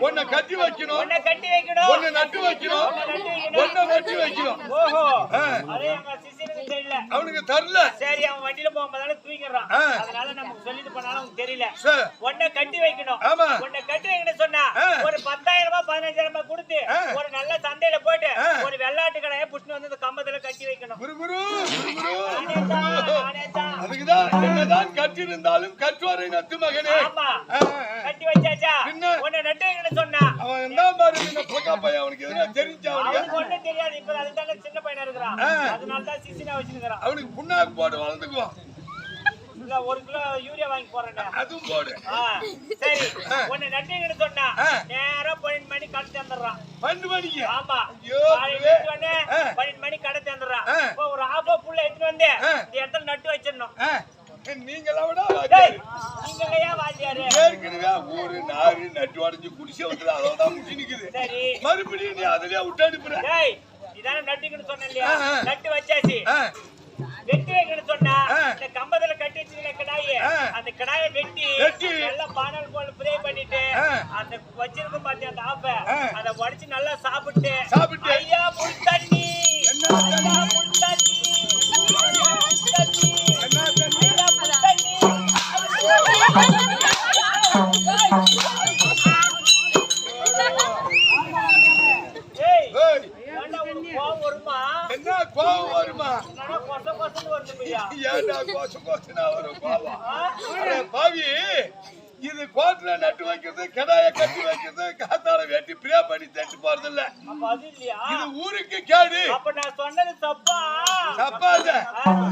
உன்னை கட்டி வைக்கணும். உன்னை கட்டி வைக்கணும். உன்னை நட்டு வைக்கணும். உன்னை நட்டு வைக்கணும். ஓஹோ. அதே எங்க தெரியல. அவனுக்கு தரல சரி அவன் வண்டியில போகும்போதால தூங்கிடுறான். ஆ. அதனால நமக்கு சொல்லிட்டு போனாலும் தெரியல. உன்னை கட்டி வைக்கணும். ஆமா. உன்னை கட்டி வைக்கணும் சொன்னா. ஒரு பத்தாயிரம் ரூபாய் பதினஞ்சாயிரம் ரூபாய் கொடுத்து. ஒரு நல்ல சந்தையில போயிட்டு. ஒரு வெள்ளாட்டு கடையை புஷ்ணு வந்து இந்த கம்பத்துல கட்டி வைக்கணும். குரு குரு. அதுக்குதான் என்னதான் கட்டியிருந்தாலும் கற்றுவரை நத்து மகனே. கட்டி வச்சாச்சா? உன்னை நட்டு சொன்னா. அவன் என்ன மாதிரி இந்த புகா பையன் அவனுக்கு எதுனா தெரிஞ்சா அவனுக்கு? ஒண்ணும் தெரியாது. இப்ப அதுதானே சின்ன பையனா இருக்கிறான். அதனால தான் சிசினா வச்சிருக்கிறான். அவனுக்கு புண்ணாக்கு போட்டு வளர்ந்துக்குவான். ஒரு கிலோ யூரியா வாங்கி போறேன்டா அதுவும் போடு. சரி. உன்னை நட்டு சொன்னா. நேரா பன்னெண்டு மணி கடை தந்துடுறான். பன்னெண்டு மணிக்கு? ஆமா. ஐயோ, காலையில புள்ளே. எழுந்திரிச்ச உடனே ஆ. பன்னெண்டு மணி கடை தந்துடுறான் ஆ. இப்போ ஒரு ஆப்போ புள்ள எடுத்துட்டு வந்து ஆ. இந்த இடத்துல நட்டு வச்சிடணும் ஆ, நீங்களா விட ஏற்கனவே ஊரு நாறு நட்டு உடஞ்சு குடிசை வந்து அதோதான் முடி நிக்குது சரி மறுபடியும் நீ அதுலயே விட்டு அனுப்புற டேய் இதானே நட்டுக்கணும் சொன்ன இல்லையா. நட்டு வச்சாச்சு வெட்டி வைக்கணும் சொன்னா. இந்த கம்பத்துல கட்டி வச்சிருக்க கடாயி. அந்த கடாயை வெட்டி. நல்லா பானல் போல ஃப்ரை பண்ணிட்டு. அந்த வச்சிருக்கும் பாத்தி அந்த ஆப்ப. அதை உடைச்சு நல்லா சாப்பிட்டு சாப்பிட்டு. ஐயா முள் தண்ணி முள் தண்ணி என்ன கோவம் வருமா? ஏன்டா கோசு கோசுனா வரும் கோவம்? பாவி இது கோட்ல நட்டு வைக்கிறது கடாய கட்டி வைக்கிறது காத்தால வெட்டி பிரே பண்ணி தட்டு போறது இல்ல இது ஊருக்கு கேடு. அப்ப நான் சொன்னது தப்பா?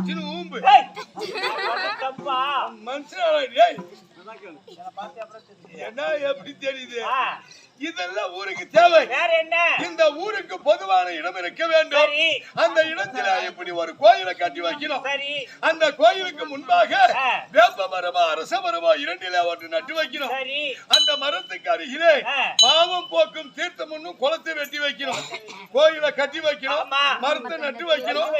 சின்ன ஊம்பு. தப்பா? என்னை எப்படி தெரியுது? இதெல்லாம் ஊருக்கு தேவை. வேற என்ன? இந்த ஊருக்கு பொதுவான இடம் இருக்க வேண்டும். சரி. அந்த இடத்துல இப்படி ஒரு கோயிலை கட்டி வைக்கணும்? சரி. அந்த கோயிலுக்கு முன்பாக. வேப்ப மரமா அரச மரமா இரண்டில ஒன்று நட்டு வைக்கணும். சரி. அந்த மரத்துக்கு அருகிலே. பாவம் போக்கும் தீர்த்தம் ஒண்ணும் குளத்தை வெட்டி வைக்கணும். கோயிலை கட்டி வைக்கணும். மரத்தை நட்டு வைக்கணும்.